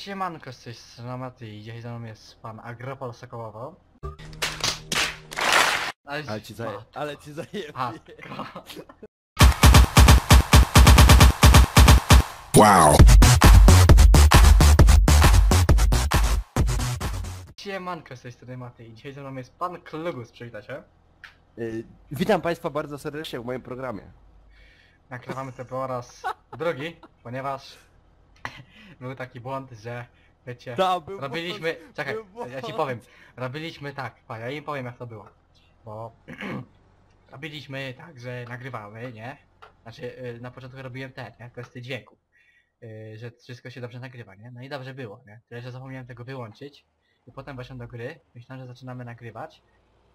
Siemanko, z tej strony Maty i dzisiaj ze mną jest pan Agropol Sokołowo. Ale, Ale ci zaje... Ale ci zajebie. A, Wow. Siemanko, z tej strony Maty i dzisiaj ze mną jest pan Klugus, przywita się. Y, Witam państwa bardzo serdecznie w moim programie. Nagrywamy to po raz drugi, ponieważ był taki błąd, że wiecie, Ta, był robiliśmy, błąd, czekaj, był błąd. ja ci powiem, robiliśmy tak, pa, ja im powiem jak to było, bo robiliśmy tak, że nagrywamy, nie? Znaczy y, na początku robiłem te, nie? Testy dźwięku, y, że wszystko się dobrze nagrywa, nie? No i dobrze było, nie? Tyle, że zapomniałem tego wyłączyć i potem weszłem do gry, myślałem, że zaczynamy nagrywać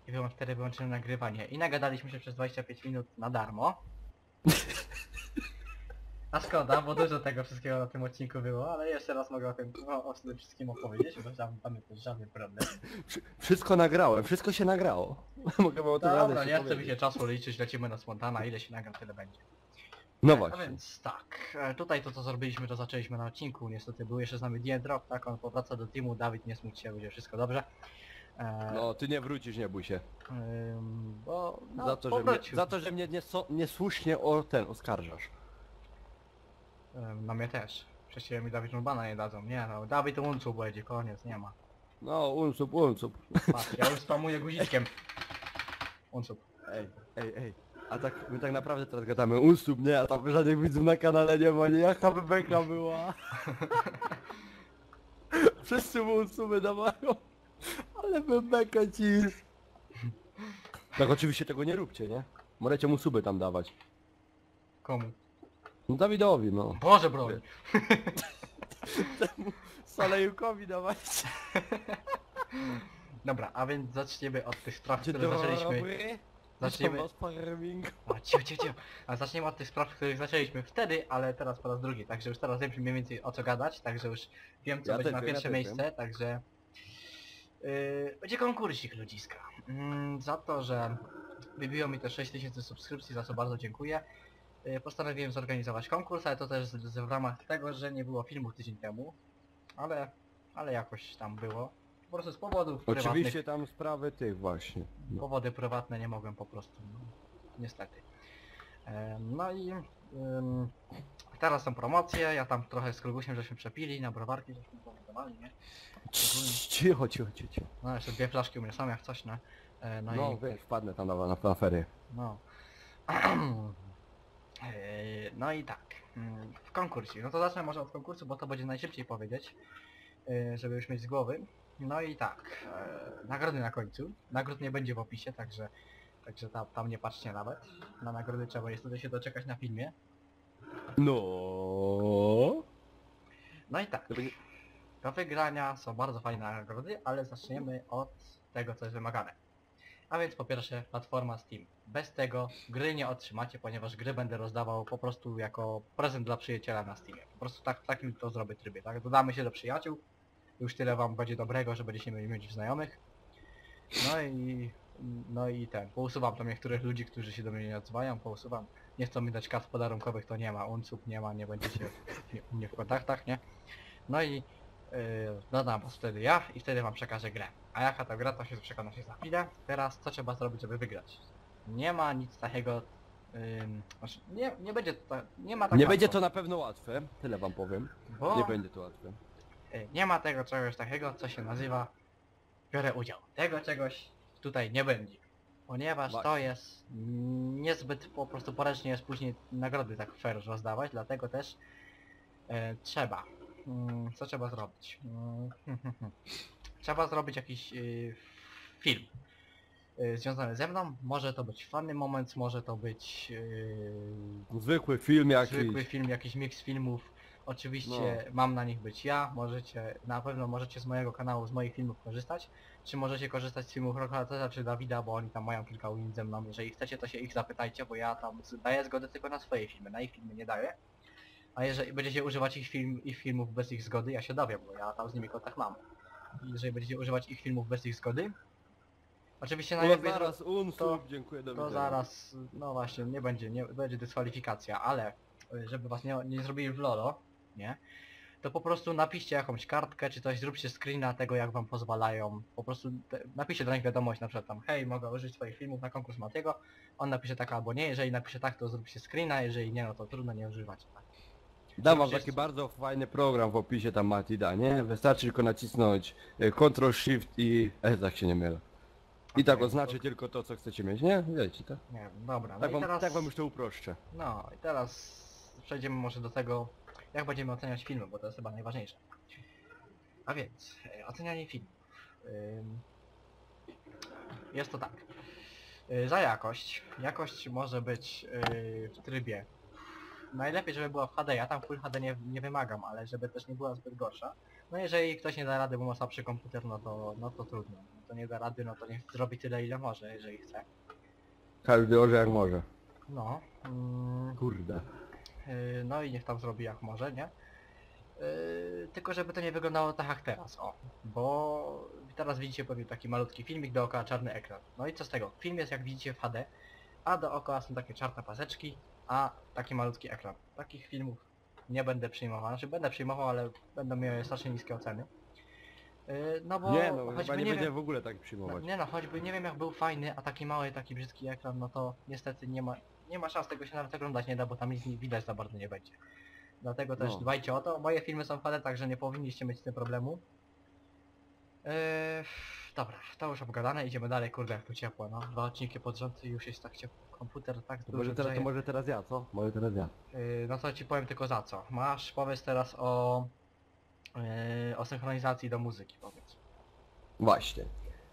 i wyłącz, wtedy wyłączyłem nagrywanie i nagadaliśmy się przez 25 minut na darmo. A szkoda, bo dużo tego wszystkiego na tym odcinku było, ale jeszcze raz mogę o tym, o, o tym wszystkim opowiedzieć, bo tam, tam jest żaden problem. Wszy- Wszystko nagrałem, wszystko się nagrało. Mogę wam o tym Dobra, radę nie chce mi się czasu liczyć, lecimy na spontana, ile się nagram, tyle będzie. No A właśnie. więc tak, e, tutaj to co zrobiliśmy, to zaczęliśmy na odcinku, niestety był jeszcze z nami Diendrop, tak, on powraca do teamu, Dawid nie smuć się, będzie wszystko dobrze. E, No, ty nie wrócisz, nie bój się. ym, bo, no, za, to, że mnie, powrócił. za to, że mnie nieso- niesłusznie o ten oskarżasz. Ym, Na mnie też. Przecież mi Dawid Nurbana nie dadzą, nie no, Dawid Uncu będzie, koniec, nie ma. No, unsup, unsup. Patrz, ja już spamuję guziczkiem. Uncup. Ej, ej, ej. A tak, my tak naprawdę teraz gadamy unsup, nie? A tam żadnych widzów na kanale nie ma, nie? Jaka by beka była. Wszyscy mu unsuby dawają. Ale by beka ci. Tak oczywiście tego nie róbcie, nie? Możecie mu suby tam dawać. Komu? No Dawidowi, no. Boże broń! Temu Salejukowi dawać. Dobra, a więc zaczniemy od tych spraw, które zaczęliśmy. Zaczniemy. O, cicho, cicho, cicho. A zaczniemy od tych spraw, których zaczęliśmy wtedy, ale teraz po raz drugi. Także już teraz wiem mniej więcej o co gadać, także już wiem co Ja będzie też na wiem, ja pierwsze też miejsce, także... Yy, będzie konkursik ludziska. Mm, za to, że wybiło mi te 6000 subskrypcji, za co bardzo dziękuję. Yy, postanowiłem zorganizować konkurs, ale to też z, z, w ramach tego, że nie było filmu tydzień temu. Ale, ale jakoś tam było. Po prostu z powodów prywatnych. Oczywiście tam sprawy tych właśnie. No. Powody prywatne nie mogłem po prostu, no, niestety. Em, No i ym, teraz są promocje, ja tam trochę z Krugusiem żeśmy przepili, na browarki żeśmy pogadowali, nie? Cii- Cicho, cicho, cicho. cicho. No jeszcze dwie flaszki u mnie są jak coś, no. E, No, No i wpadnę tam na, na, na ferie. no. E, No i tak, mm, w konkursie, no to zacznę może od konkursu, bo to będzie najszybciej powiedzieć, e, żeby już mieć z głowy. No i tak, e, nagrody na końcu, nagród nie będzie w opisie, także, także tam, tam nie patrzcie nawet. Na nagrody trzeba niestety się doczekać na filmie. No. No i tak, do wygrania są bardzo fajne nagrody, ale zaczniemy od tego co jest wymagane. A więc po pierwsze platforma Steam. Bez tego gry nie otrzymacie, ponieważ gry będę rozdawał po prostu jako prezent dla przyjaciela na Steamie. Po prostu tak, takim to zrobię trybie, tak? Dodamy się do przyjaciół. Już tyle wam będzie dobrego, że będziecie mieli mieć znajomych. No i... No i ten, pousuwam tam niektórych ludzi, którzy się do mnie nie odzywają, pousuwam. Nie chcą mi dać kart podarunkowych, to nie ma, unców nie ma, nie będziecie u mnie w kontaktach, nie? No i yy, dodam was wtedy ja i wtedy wam przekażę grę. A jaka to gra, to się przekona się za chwilę. Teraz co trzeba zrobić, żeby wygrać? Nie ma nic takiego... ym, znaczy, nie, nie będzie to... Nie ma tak Nie łatwo, będzie to na pewno łatwe, tyle wam powiem. bo Nie będzie to łatwe. y, nie ma tego czegoś takiego, co się nazywa biorę udział. Tego czegoś tutaj nie będzie. Ponieważ to Właśnie. jest niezbyt po prostu poręcznie jest później nagrody tak fair rozdawać, dlatego też e, trzeba. Mm, co trzeba zrobić? Mm, trzeba zrobić jakiś y, film y, związany ze mną. Może to być fany moment, może to być y, Zwykły film jakiś. zwykły film, jakiś miks filmów. Oczywiście mam na nich być ja, możecie, na pewno możecie z mojego kanału, z moich filmów korzystać, czy możecie korzystać z filmów Rokateza czy Dawida, bo oni tam mają kilka win ze mną, jeżeli chcecie to się ich zapytajcie, bo ja tam z- daję zgodę tylko na swoje filmy, na ich filmy nie daję. A jeżeli będziecie używać ich, film, ich filmów bez ich zgody, ja się dowiem, bo ja tam z nimi kontakt mam. Jeżeli będziecie używać ich filmów bez ich zgody, oczywiście No najlepiej... zaraz, unsub, to- dziękuję, do to widzenia. zaraz, no właśnie, nie będzie, nie będzie dyskwalifikacja, ale y, żeby was nie, nie zrobili w lolo, nie? to po prostu napiszcie jakąś kartkę, czy coś, zróbcie screena tego, jak wam pozwalają. Po prostu te, napiszcie do nich wiadomość, na przykład tam, hej, mogę użyć twoich filmów na konkurs Matiego. On napisze tak albo nie, jeżeli napisze tak, to zróbcie screena, jeżeli nie, no to trudno, nie używać. Tak. Dam wam taki bardzo fajny program w opisie tam Mati da, nie? Wystarczy tylko nacisnąć e, Ctrl Shift i S, jak się nie mylę. I tak Okej, oznaczy tylko to, co chcecie mieć, nie? Wiecie, tak? Nie dobra, no Tak i wam, teraz... tak wam już to uproszczę. No i teraz przejdziemy może do tego, jak będziemy oceniać filmy, bo to jest chyba najważniejsze. A więc, e, ocenianie filmów. Ym, Jest to tak. Y, Za jakość. Jakość może być y, w trybie. Najlepiej, żeby była w HD. Ja tam Full HD nie, nie wymagam, ale żeby też nie była zbyt gorsza. No jeżeli ktoś nie da rady, bo ma słabszy komputer, no to, no to trudno. To nie da rady, no to niech zrobi tyle ile może, jeżeli chce. Każdy orze jak może. No. Mm, Kurde. Yy, No i niech tam zrobi jak może, nie? Yy, tylko żeby to nie wyglądało tak jak teraz, o. Bo teraz widzicie pewnie taki malutki filmik, dookoła czarny ekran. No i co z tego? Film jest jak widzicie w HD, a dookoła są takie czarne paseczki, a taki malutki ekran. Takich filmów nie będę przyjmował, znaczy będę przyjmował, ale będą miały strasznie niskie oceny. Yy, No bo Nie no, choćby nie wiem- będzie w ogóle tak no, przyjmować. nie no, choćby nie wiem jak był fajny, a taki mały, taki brzydki ekran, no to niestety nie ma, nie ma szans tego się nawet oglądać nie da, bo tam nic nie widać za bardzo nie będzie. Dlatego też No. dbajcie o to. Moje filmy są fane, także nie powinniście mieć z tym problemu. Eee, dobra, to już obgadane, idziemy dalej, kurde jak tu ciepło, no. Dwa odcinki pod rząd i już jest tak ciepło. Komputer tak dużo może, teraz, to grzeje. może teraz ja, co? Może teraz ja. Yy, no to ci powiem tylko za co. Masz, powiedz teraz o... Yy, o synchronizacji do muzyki, powiedz. Właśnie.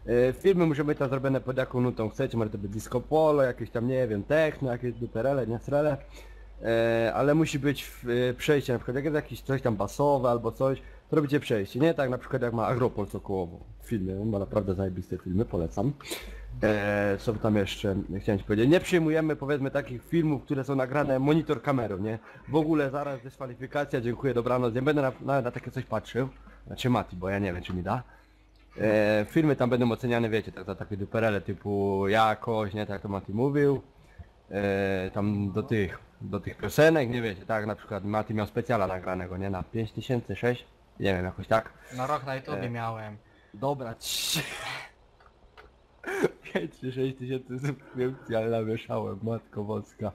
E, Filmy muszą być tam zrobione pod jaką nutą chcecie, może to być disco polo, jakieś tam, nie wiem, techno, jakieś duperele, nie srele. E, ale musi być e, przejście, na przykład jak jest jakieś coś tam basowe albo coś, to robicie przejście, nie? Tak na przykład jak ma Agropol Sokołowo w filmie, on ma naprawdę zajebiste filmy, polecam. E, są tam jeszcze, chciałem ci powiedzieć, nie przyjmujemy powiedzmy takich filmów, które są nagrane monitor kamerą, nie? W ogóle zaraz dyskwalifikacja, dziękuję, dobranoc, nie będę na, na, na takie coś patrzył. Znaczy Mati, bo ja nie wiem czy mi da. E, filmy tam będą oceniane, wiecie, tak za takie duperele typu jakość, nie, tak jak to Mati mówił. E, tam do tych, do tych piosenek, nie wiecie, tak, na przykład Mati miał specjala nagranego, nie, na 5000, 6, nie wiem, jakoś tak. Na rok na YouTubie E, miałem. Dobra, 5 czy 6 tysięcy subskrypcji, ale namieszałem, matko boska.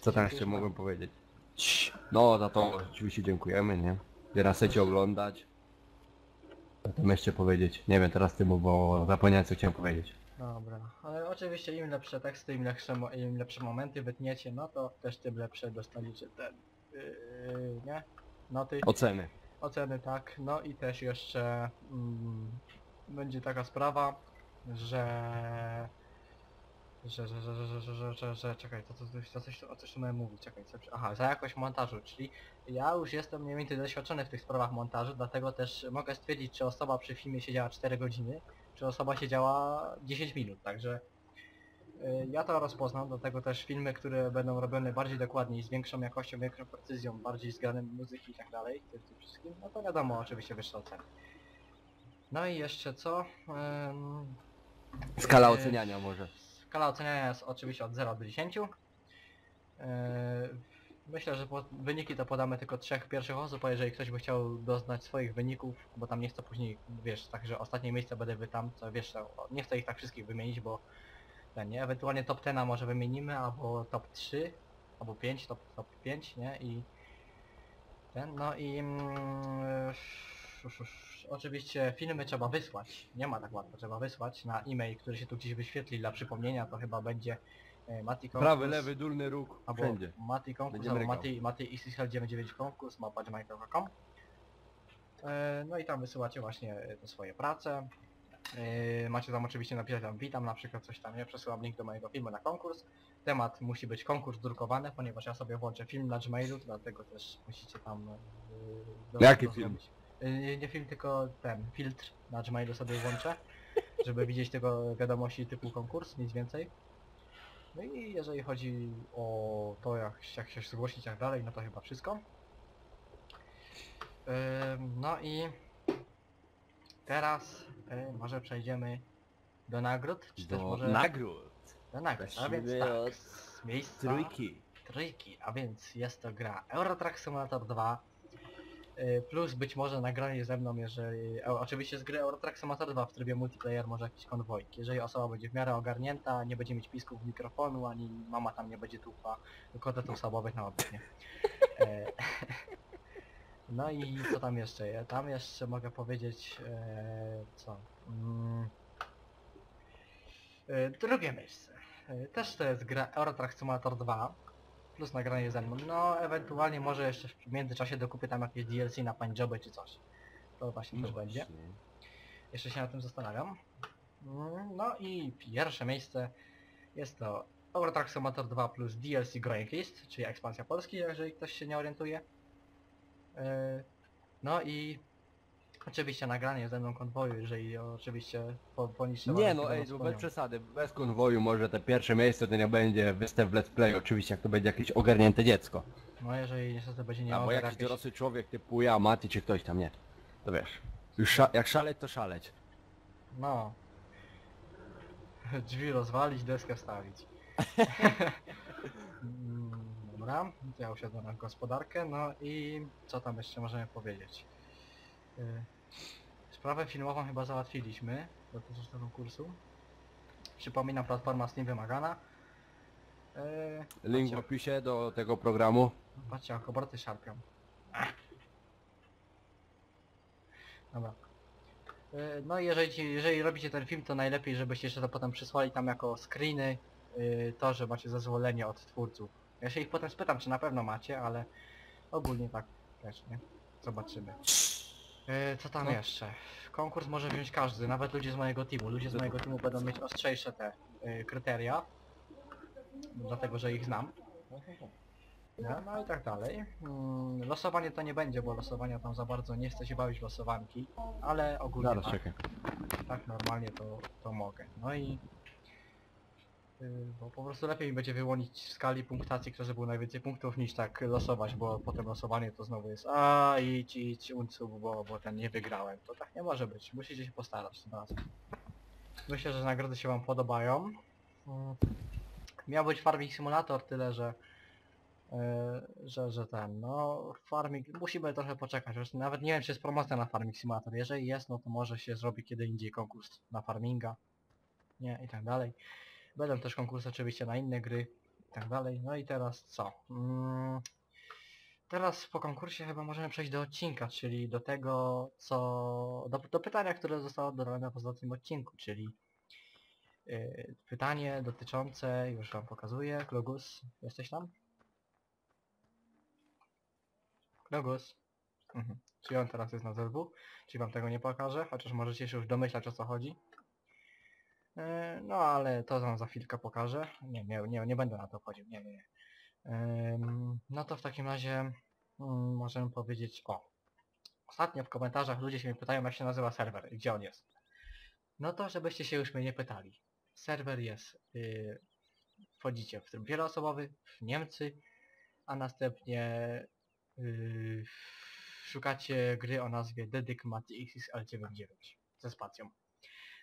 Co tam jeszcze mogłem powiedzieć? Cii. No, za to oczywiście dziękujemy, nie? Teraz chcecie oglądać. Co tam jeszcze powiedzieć? Nie wiem, teraz ty mów, bo zapomniałem co chciałem powiedzieć. Dobra, ale oczywiście im lepsze teksty, im lepsze, mo- im lepsze momenty wytniecie, no to też tym lepsze dostaniecie ten, yy, nie? Noty, Oceny. oceny tak, no i też jeszcze mm, będzie taka sprawa, że... Że, że, że, że, że, że, że, że, czekaj, to, to, to, to coś, o coś tu miałem mówić, czekaj, co, aha, za jakość montażu, czyli ja już jestem mniej więcej doświadczony w tych sprawach montażu, dlatego też mogę stwierdzić, czy osoba przy filmie siedziała 4 godziny, czy osoba siedziała 10 minut, także y, ja to rozpoznam, dlatego też filmy, które będą robione bardziej dokładniej, z większą jakością, większą precyzją, bardziej zgranym muzyki i tak dalej, tym, wszystkim, no to wiadomo, oczywiście oceny. No i jeszcze co? Skala y, oceniania może. Skala oceniania jest oczywiście od 0 do 10. Yy, Myślę, że po, wyniki to podamy tylko trzech pierwszych osób, a jeżeli ktoś by chciał doznać swoich wyników, bo tam nie chcę później, wiesz, także ostatnie miejsce będę wy tam, co wiesz, nie chcę ich tak wszystkich wymienić, bo ten, nie, ewentualnie top 10 może wymienimy, albo top 3, albo 5, top, top 5, nie, i ten, no i mm, sz- sz- sz- oczywiście filmy trzeba wysłać, nie ma tak łatwo, trzeba wysłać na e-mail, który się tu gdzieś wyświetli dla przypomnienia, to chyba będzie e, Mati Konkurs, Prawy, lewy, dolny róg, albo wszędzie. Mati Konkurs, Będziemy albo rykał. Mati, Mati XXL99 Konkurs, małpa.gmail.com e, No i tam wysyłacie właśnie te swoje prace. E, Macie tam oczywiście napisać tam witam, na przykład coś tam, nie? Przesyłam link do mojego filmu na konkurs. Temat musi być konkurs drukowany, ponieważ ja sobie włączę film na Gmailu, dlatego też musicie tam... e, do- Jaki film? zrobić. E, Nie, nie film, tylko ten, filtr na Gmailu sobie włączę, żeby widzieć tego wiadomości typu konkurs, nic więcej. No i jeżeli chodzi o to, jak, jak się zgłosić i tak dalej, no to chyba wszystko. Ym, No i teraz y, może przejdziemy do nagród, czy też Do może nagród. do nagród, a więc Zacznijmy tak, od z miejsca Trójki. trójki, a więc jest to gra Eurotrack Simulator 2 Y, Plus być może nagranie ze mną, jeżeli... Oczywiście z gry Eurotrack Simulator 2 w trybie multiplayer może jakiś konwojk. Jeżeli osoba będzie w miarę ogarnięta, nie będzie mieć pisków mikrofonu, ani mama tam nie będzie tłupa kotetów sabowych na obiad, nie? E, No i co tam jeszcze? Ja Tam jeszcze mogę powiedzieć... E, co? Mm, e, drugie miejsce. Też to jest gra Eurotrack Simulator 2 plus nagranie ze mną. No ewentualnie może jeszcze w międzyczasie dokupię tam jakieś DLC na pańdzioby czy coś. To właśnie też będzie. Jeszcze się na tym zastanawiam. Mm, No i pierwsze miejsce jest to Eurotrack Simulator 2 plus DLC Growing List, czyli ekspansja Polski, jeżeli ktoś się nie orientuje. Yy, No i oczywiście nagranie ze mną konwoju, jeżeli oczywiście po, poniższe Nie no ej, spełnione. bez przesady, bez konwoju może te pierwsze miejsce to nie będzie występ w let's play, oczywiście jak to będzie jakieś ogarnięte dziecko. No jeżeli niestety będzie nie Albo mogę jakiś jakieś- dorosły człowiek typu ja, Mati czy ktoś tam, nie. To wiesz. Już sza jak szaleć to szaleć. No. Drzwi rozwalić, deskę wstawić. Mm, Dobra, ja usiadłem na gospodarkę, no i co tam jeszcze możemy powiedzieć? Y, Sprawę filmową chyba załatwiliśmy dotyczącą konkursu. Przypominam, platforma Steam wymagana. Y, Link w patrzcie, opisie do tego programu. Patrzcie, jak obroty szarpią. Dobra. Y, No i jeżeli, ci- jeżeli robicie ten film, to najlepiej, żebyście jeszcze to potem przysłali tam jako screeny, y, to, że macie zezwolenie od twórców. Ja się ich potem spytam, czy na pewno macie, ale ogólnie tak też, nie? Zobaczymy. Y, Co tam No. jeszcze? Konkurs może wziąć każdy, nawet ludzie z mojego teamu. Ludzie z mojego teamu będą mieć ostrzejsze te y, kryteria, dlatego że ich znam. No, no i tak dalej. Mm, losowanie to nie będzie, bo losowania tam za bardzo nie chcę się bawić w losowanki, ale ogólnie Zaraz tak, czekaj. tak normalnie to, to mogę. No i yy, bo po prostu lepiej mi będzie wyłonić w skali punktacji, kto zdobył najwięcej punktów niż tak losować, bo potem losowanie to znowu jest a idź, idź, uncub, bo, bo ten nie wygrałem. To tak nie może być, musicie się postarać tym razem. Myślę, że nagrody się wam podobają. Mm, Miał być Farming Simulator, tyle że e, że, że ten, no farming, musimy trochę poczekać, już nawet nie wiem czy jest promocja na Farming Simulator, jeżeli jest, no to może się zrobi kiedy indziej konkurs na farminga, nie, i tak dalej. Będą też konkursy oczywiście na inne gry, i tak dalej, no i teraz co? Mm, teraz po konkursie chyba możemy przejść do odcinka, czyli do tego, co, do, do pytania, które zostało dodane w ostatnim odcinku, czyli yy, pytanie dotyczące, już wam pokazuję, Klogus, jesteś tam? Krogus. Mhm. Czyli on teraz jest na ZW, czyli wam tego nie pokażę, chociaż możecie się już domyślać o co chodzi. E, No ale to wam za chwilkę pokażę. Nie, nie, nie, nie będę na to wchodził, nie, nie, No to w takim razie mm, możemy powiedzieć o. Ostatnio w komentarzach ludzie się mnie pytają jak się nazywa serwer i gdzie on jest. No to żebyście się już mnie nie pytali. Serwer jest, yy, wchodzicie w tryb wieloosobowy, w Niemcy, a następnie Yy, szukacie gry o nazwie Dedic Mati XXL99 ze spacją.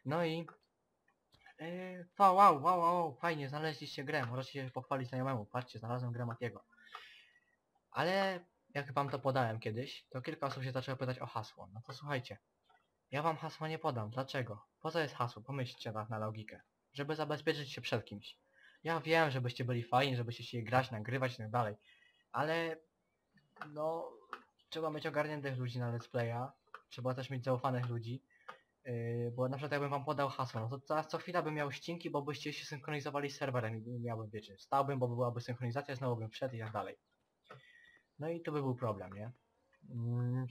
No i yy, wow, wow, wow, wow, fajnie, znaleźliście grę, możecie się pochwalić znajomemu, patrzcie, znalazłem grę Matiego. Ale jak wam to podałem kiedyś, to kilka osób się zaczęło pytać o hasło. No to słuchajcie, ja wam hasła nie podam, dlaczego? Po co jest hasło? Pomyślcie tak na logikę. Żeby zabezpieczyć się przed kimś. Ja wiem, żebyście byli fajni, żebyście się grać, nagrywać i tak dalej, ale no, trzeba mieć ogarniętych ludzi na let's playa, trzeba też mieć zaufanych ludzi, yy, bo na przykład jakbym wam podał hasło, no to teraz co chwila bym miał ścinki, bo byście się synchronizowali z serwerem i miałbym, wiecie, stałbym, bo byłaby synchronizacja, znowu bym wszedł i tak dalej. No i to by był problem, nie? Mm,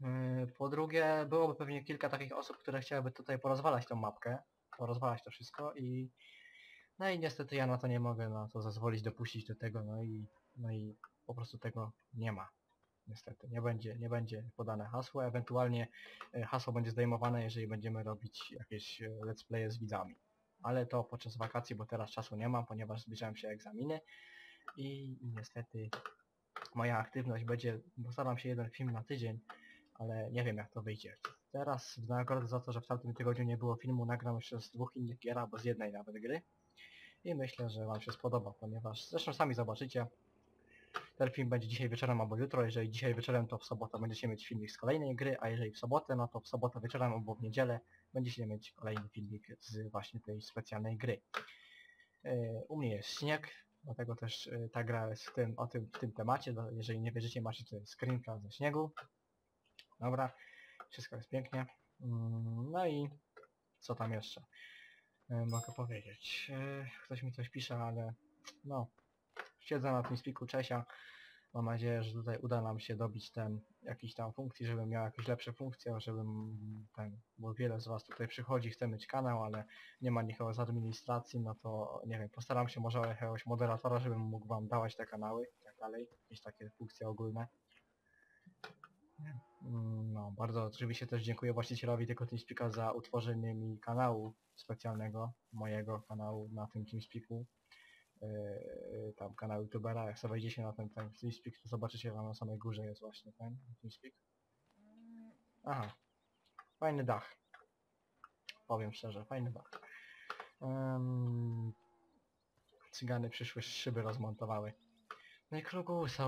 yy, po drugie, byłoby pewnie kilka takich osób, które chciałyby tutaj porozwalać tą mapkę, porozwalać to wszystko i no i niestety ja na to nie mogę na to zezwolić, dopuścić do tego, no i no i po prostu tego nie ma. Niestety, nie będzie, nie będzie podane hasło, ewentualnie e, hasło będzie zdejmowane, jeżeli będziemy robić jakieś e, let's playe z widzami. Ale to podczas wakacji, bo teraz czasu nie mam, ponieważ zbliżają się egzaminy i, niestety moja aktywność będzie, postaram się jeden film na tydzień, ale nie wiem jak to wyjdzie. Teraz w nagrodę za to, że w tamtym tygodniu nie było filmu, nagram jeszcze z dwóch innych gier, albo z jednej nawet gry. I myślę, że wam się spodoba, ponieważ zresztą sami zobaczycie, ten film będzie dzisiaj wieczorem albo jutro, jeżeli dzisiaj wieczorem to w sobotę będziecie mieć filmik z kolejnej gry, a jeżeli w sobotę, no to w sobotę wieczorem albo w niedzielę będziecie mieć kolejny filmik z właśnie tej specjalnej gry. Yy, U mnie jest śnieg, dlatego też yy, ta gra jest w tym, o tym, w tym temacie, jeżeli nie wierzycie macie tutaj screenka ze śniegu. Dobra, wszystko jest pięknie. Mm, No i co tam jeszcze? Yy, Mogę powiedzieć. Ktoś mi coś pisze, ale no, siedzę na tym spiku Czesia. Mam nadzieję, że tutaj uda nam się dobić ten jakiś tam funkcji, żebym miał jakieś lepsze funkcje, żebym ten, bo wiele z was tutaj przychodzi, chce mieć kanał, ale nie ma nikogo z administracji, no to nie wiem, postaram się może o jakiegoś moderatora, żebym mógł wam dawać te kanały i tak dalej, jakieś takie funkcje ogólne. No, bardzo oczywiście też dziękuję właścicielowi tego TeamSpeaka za utworzenie mi kanału specjalnego, mojego kanału na tym TeamSpeaku. Yy, tam kanał youtubera, jak sobie wejdziecie na ten, ten TeamSpeak, to zobaczycie tam na samej górze jest właśnie ten TeamSpeak. Aha, fajny dach. Powiem szczerze, fajny dach. Um, cygany przyszły, szyby rozmontowały. No i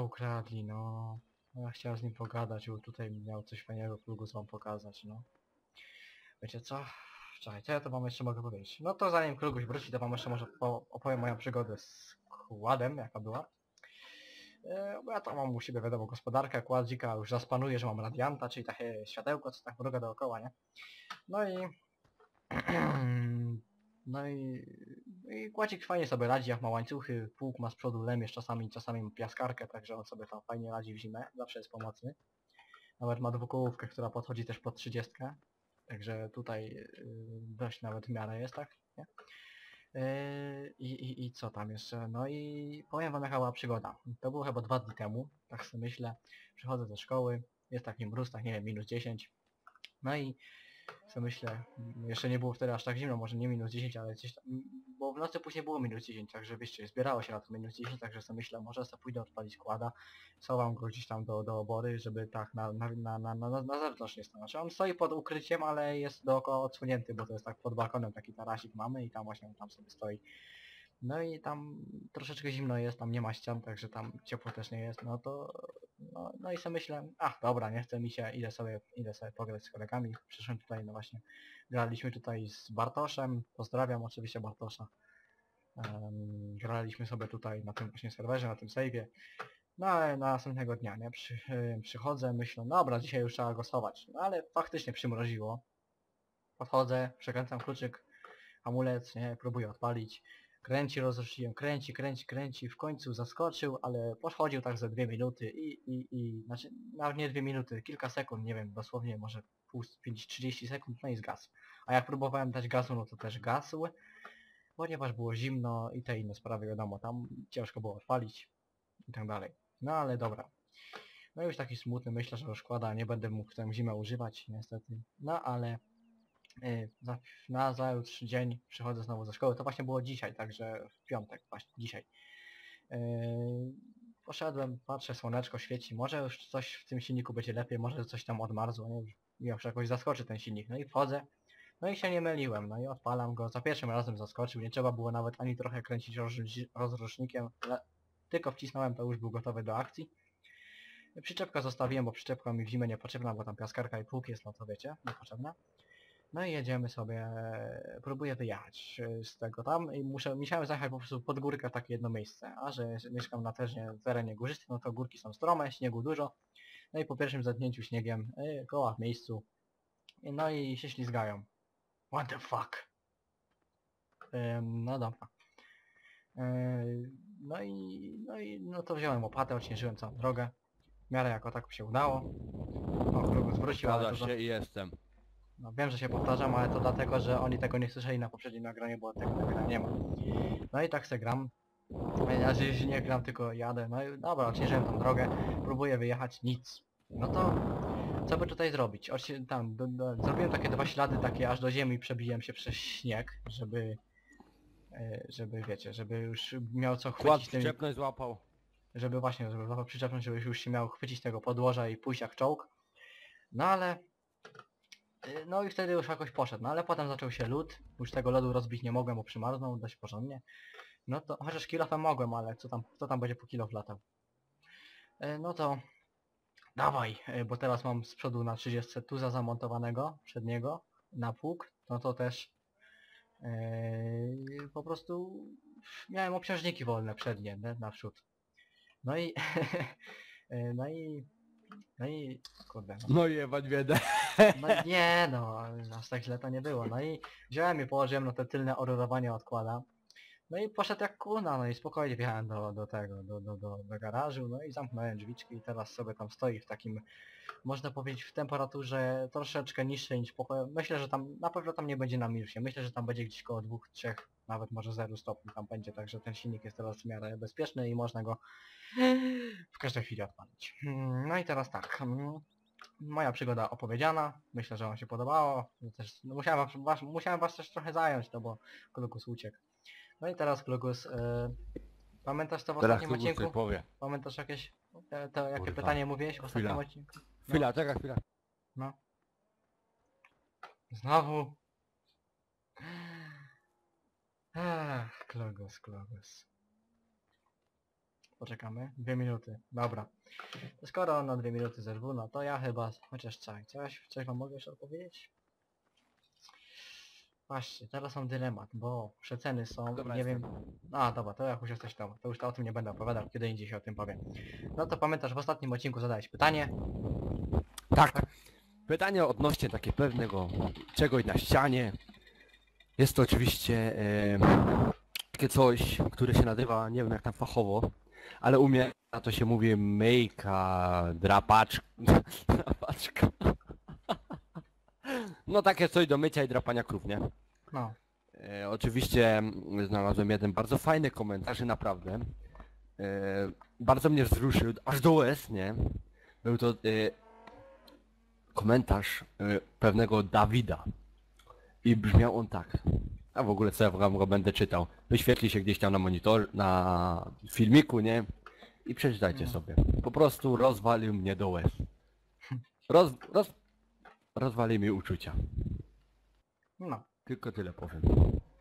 ukradli, no. No Ja chciałem z nim pogadać, bo tutaj miał coś fajnego Krugus wam pokazać, no. Wiecie co? Czekaj, ja to wam jeszcze mogę powiedzieć? No to zanim Kruguś wróci, to wam jeszcze może po, opowiem moją przygodę z kładem, jaka była. E, bo ja to mam u siebie, wiadomo, gospodarkę, kładzika już zaspanuje, że mam radianta, czyli takie światełko, co tak mruga dookoła, nie? No i... No i... I kładzik fajnie sobie radzi, jak ma łańcuchy, pług ma z przodu lemierz, czasami, czasami ma piaskarkę, także on sobie tam fajnie radzi w zimę, zawsze jest pomocny. Nawet ma dwukołówkę, która podchodzi też pod 30. Także tutaj yy, dość nawet w miarę jest, tak? Nie? Yy, i, i, I co tam jeszcze? No i powiem wam jaka była przygoda. To było chyba dwa dni temu, tak sobie myślę. Przychodzę do szkoły, jest taki mróz, tak nie wiem, minus 10. No i sobie myślę, jeszcze nie było wtedy aż tak zimno, może nie minus 10, ale gdzieś tam, w nocy później było minus 10, także wiecie, zbierało się na to minus 10, także sobie myślę, może sobie pójdę odpalić kłada, schowam go gdzieś tam do, do obory, żeby tak na, na, na, na, na, na zewnątrz nie stanąć. On stoi pod ukryciem, ale jest dookoła odsunięty, bo to jest tak pod balkonem taki tarasik mamy i tam właśnie on tam sobie stoi. No i tam troszeczkę zimno jest, tam nie ma ścian, także tam ciepło też nie jest, no to... No, no i sobie myślę, ach dobra, nie chce mi się, idę sobie, idę sobie pograć z kolegami. Przyszłem tutaj, no właśnie, graliśmy tutaj z Bartoszem, pozdrawiam oczywiście Bartosza. Em, graliśmy sobie tutaj na tym właśnie serwerze, na tym save'ie. No ale na następnego dnia, nie? Przy, y, przychodzę, myślę, dobra, dzisiaj już trzeba go schować. No ale faktycznie przymroziło. Podchodzę, przekręcam kluczyk, hamulec, nie? Próbuję odpalić. Kręci, rozruszyłem, kręci, kręci, kręci, w końcu zaskoczył, ale podchodził tak za dwie minuty i, i, i, znaczy, nawet nie dwie minuty, kilka sekund, nie wiem, dosłownie może pół, 5, 30 sekund, no i zgasł. A jak próbowałem dać gazu, no to też gasł, ponieważ było zimno i te inne sprawy, wiadomo, tam ciężko było odpalić i tak dalej. No ale dobra. No już taki smutny, myślę, że szkoda, nie będę mógł w tę zimę używać, niestety. No ale y, za, na zajutrz dzień przychodzę znowu ze szkoły, to właśnie było dzisiaj, także w piątek właśnie, dzisiaj. Yy, poszedłem, patrzę, słoneczko świeci, może już coś w tym silniku będzie lepiej, może coś tam odmarzło, nie? Już, jakoś zaskoczy ten silnik. No i wchodzę, no i się nie myliłem, no i odpalam go, za pierwszym razem zaskoczył, nie trzeba było nawet ani trochę kręcić rozrusz- rozrusznikiem, le- tylko wcisnąłem, to już był gotowy do akcji. Przyczepkę zostawiłem, bo przyczepka mi w zimę niepotrzebna, bo tam piaskarka i pług jest, no to wiecie, niepotrzebna. No i jedziemy sobie, próbuję wyjechać e, z tego tam i muszę, musiałem zajechać po prostu pod górkę w takie jedno miejsce, a że mieszkam na terenie, terenie górzystym, no to górki są strome, śniegu dużo. No i po pierwszym zatknięciu śniegiem, y, koła w miejscu, no i się ślizgają. What the fuck? No dobra. Yy, no i, no i, no to wziąłem łopatę, odśnieżyłem całą drogę. W miarę jako tak się udało. O, krugu zwrócił, ale to się i jestem. No wiem, że się powtarzam, ale to dlatego, że oni tego nie słyszeli na poprzednim nagraniu, bo tego nagrania nie ma. No i tak se gram. Ja się nie gram, tylko jadę. No i dobra, odśnieżyłem tą drogę, próbuję wyjechać, nic. No to co by tutaj zrobić? Odsi tam, do, do, zrobiłem takie dwa ślady, takie aż do ziemi przebiłem się przez śnieg, żeby... e, Żeby, wiecie, żeby już miał co Kład chwycić tym, przyczepność złapał. żeby właśnie, żeby złapał przyczepność, żeby już się miał chwycić tego podłoża i pójść jak czołg. No ale... y, No i wtedy już jakoś poszedł, no ale potem zaczął się lód, już tego lodu rozbić nie mogłem, bo przymarznął dość porządnie. No to, chociaż kilofem mogłem, ale co tam, kto tam będzie po kilof latał? E, No to dawaj, e, bo teraz mam z przodu na 30 tuza zamontowanego przedniego na pług, no to też e, po prostu miałem obciążniki wolne przednie nie, naprzód. No i no i no i kurde no. No i jebać biedę. No nie no, aż tak źle to nie było. No i wziąłem i położyłem na te tylne orurowanie odkłada. No i poszedł jak kuna, no i spokojnie wjechałem do, do tego, do, do, do, do garażu, no i zamknąłem drzwiczki i teraz sobie tam stoi w takim, można powiedzieć w temperaturze troszeczkę niższej niż pokoju. Myślę, że tam, na pewno tam nie będzie na minusie. Myślę, że tam będzie gdzieś koło 2-3, nawet może 0 stopni tam będzie, także ten silnik jest teraz w miarę bezpieczny i można go w każdej chwili odpalić. No i teraz tak. Moja przygoda opowiedziana. Myślę, że wam się podobało. No Też, no musiałem, was, was, musiałem was też trochę zająć, no bo Klugus uciekł. No i teraz Klugus, e, pamiętasz to w Teraz ostatnim odcinku? powie. Pamiętasz jakieś, e, to jakie Kurwa. pytanie mówiłeś w ostatnim Chwila. odcinku? Chwila, czekaj, chwila. No. Znowu. Ach, Klogos, Klogos. Poczekamy. Dwie minuty. Dobra. To skoro on na dwie minuty zerwu, no to ja chyba... Chociaż czekaj, coś, coś wam mogę jeszcze odpowiedzieć? Właśnie, teraz mam dylemat, bo przeceny są, Dobra, nie jestem. wiem... A, dobra, to jak już jesteś tam, to już to o tym nie będę opowiadał, kiedy indziej się o tym powiem. No to pamiętasz, w ostatnim odcinku zadałeś pytanie, Tak. Pytanie odnośnie takie pewnego czegoś na ścianie. Jest to oczywiście e, takie coś, które się nazywa, nie wiem jak tam fachowo, ale u mnie na to się mówi myjka, drapacz... drapaczka. No takie coś do mycia i drapania krów, nie? no, E, oczywiście mm, znalazłem jeden bardzo fajny komentarz i naprawdę e, bardzo mnie wzruszył, aż do łez, nie? Był to e, komentarz e, pewnego Dawida i brzmiał on tak. A w ogóle co ja wam go będę czytał. Wyświetli się gdzieś tam na monitor, na filmiku, nie? I przeczytajcie No. sobie. Po prostu rozwalił mnie do łez. Roz, roz, rozwalił mi uczucia. no. Tylko tyle powiem.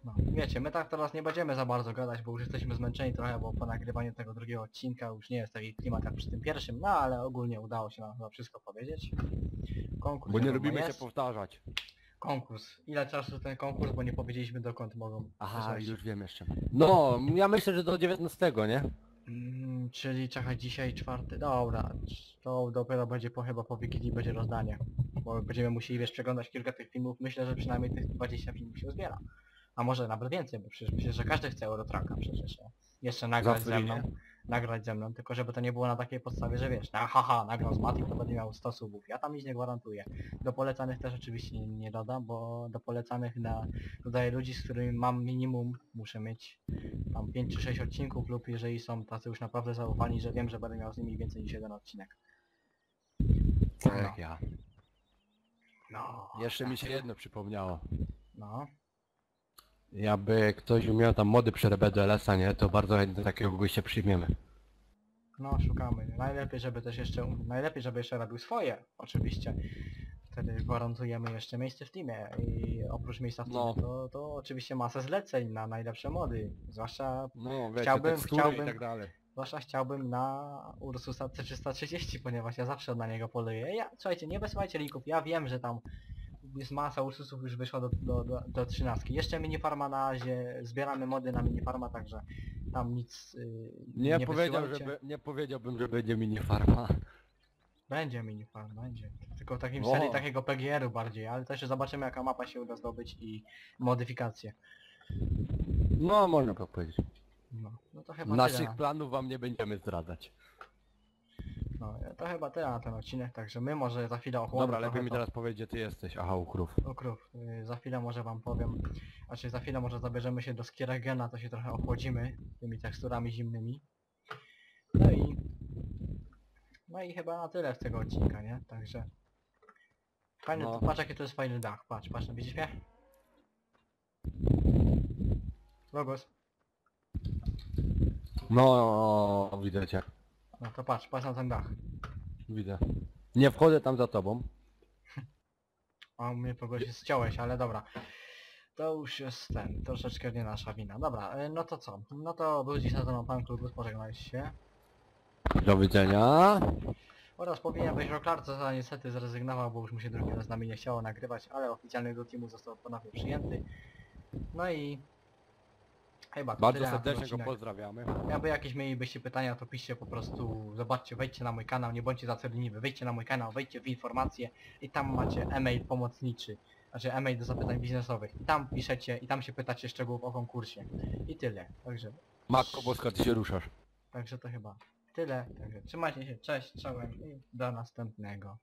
No, wiecie, my tak teraz nie będziemy za bardzo gadać, bo już jesteśmy zmęczeni trochę, bo po nagrywaniu tego drugiego odcinka już nie jest taki klimat jak przy tym pierwszym, no ale ogólnie udało się nam chyba wszystko powiedzieć. Konkurs Bo nie wiadomo lubimy się jest. powtarzać. Konkurs. Ile czasu ten konkurs, bo nie powiedzieliśmy dokąd mogą. Aha, już wiem jeszcze. No, ja myślę, że do 19, nie? Mm, czyli czekaj, dzisiaj czwarty, dobra, to dopiero będzie po chyba po Wigilii będzie rozdanie. Bo będziemy musieli wiesz przeglądać kilka tych filmów, myślę, że przynajmniej tych 20 filmów się zbiera. A może nawet więcej, bo przecież myślę, że każdy chce Eurotraka przecież. nie? Jeszcze nagrać ze mną. Free, Nagrać ze mną, tylko żeby to nie było na takiej podstawie, że wiesz, na haha, nagram z Matim, to będzie miał 100 subów. Ja tam nic nie gwarantuję. Do polecanych też oczywiście nie, nie dodam, bo do polecanych na, dodaję ludzi, z którymi mam minimum, muszę mieć tam 5 czy 6 odcinków lub jeżeli są tacy już naprawdę zaufani, że wiem, że będę miał z nimi więcej niż jeden odcinek. Tak jak ja. No, Jeszcze mi się jedno przypomniało. no. Jakby ktoś umiał tam mody przy RBDLS-a, nie? To bardzo chętnie takiego gościa przyjmiemy. No, szukamy. Najlepiej, żeby też jeszcze, najlepiej, żeby jeszcze robił swoje, oczywiście. Wtedy gwarantujemy jeszcze miejsce w teamie i oprócz miejsca w teamie No. to, to oczywiście masę zleceń na najlepsze mody. Zwłaszcza, No, wiecie, Chciałbym- tekstury chciałbym- i tak dalej. zwłaszcza chciałbym na Ursusa C330, ponieważ ja zawsze na niego poluję. Ja, słuchajcie, nie wysyłajcie linków, ja wiem, że tam jest masa Ursusów już wyszła do, do, do, do 13. Jeszcze minifarma na razie, zbieramy mody na minifarma, także tam nic yy, Nie, nie powiedział, wysyłajcie. żeby, nie powiedziałbym, że będzie minifarma. Będzie minifarm, będzie. Tylko w takim O. serii takiego PGR-u bardziej, ale też zobaczymy jaka mapa się uda zdobyć i modyfikacje. No, można tak powiedzieć. No, no to chyba Naszych tyle. planów wam nie będziemy zdradzać. No, to chyba tyle na ten odcinek, także my może za chwilę ochłonę Dobra, trochę lepiej mi to- teraz powiedzieć, gdzie ty jesteś. Aha, u krów. O krów, yy, za chwilę może wam powiem, znaczy za chwilę może zabierzemy się do Skieragena, to się trochę ochłodzimy tymi teksturami zimnymi. No i... No i chyba na tyle z tego odcinka, nie? Także... Fajny, No. patrz jaki to jest fajny dach, patrz, patrz, widzisz mnie? Logos. No, widzę cię. No to patrz, patrz na ten dach. Widzę. Nie wchodzę tam za tobą. A mnie kogoś ściąłeś, ale dobra. To już jest ten, troszeczkę nie nasza wina. Dobra, y, no to co? No to był dziś na to pan Klugus, pożegnaj się. Do widzenia. Oraz powinien być Roklarce, ale niestety zrezygnował, bo już mu się drugi raz z nami nie chciało nagrywać, ale oficjalnie do teamu został ponownie przyjęty. No i... Chyba Bardzo tyle na ten serdecznie go odcinek. pozdrawiamy. Jakby jakieś mielibyście pytania, to piszcie po prostu, zobaczcie, wejdźcie na mój kanał, nie bądźcie zacierliwi, wejdźcie na mój kanał, wejdźcie w informacje i tam macie e-mail pomocniczy, znaczy e-mail do zapytań biznesowych. I tam piszecie i tam się pytacie szczegółów o konkursie. I tyle. Także, Matko Boska, ty się ruszasz. także to chyba tyle. Także trzymajcie się, cześć, czołem i do następnego.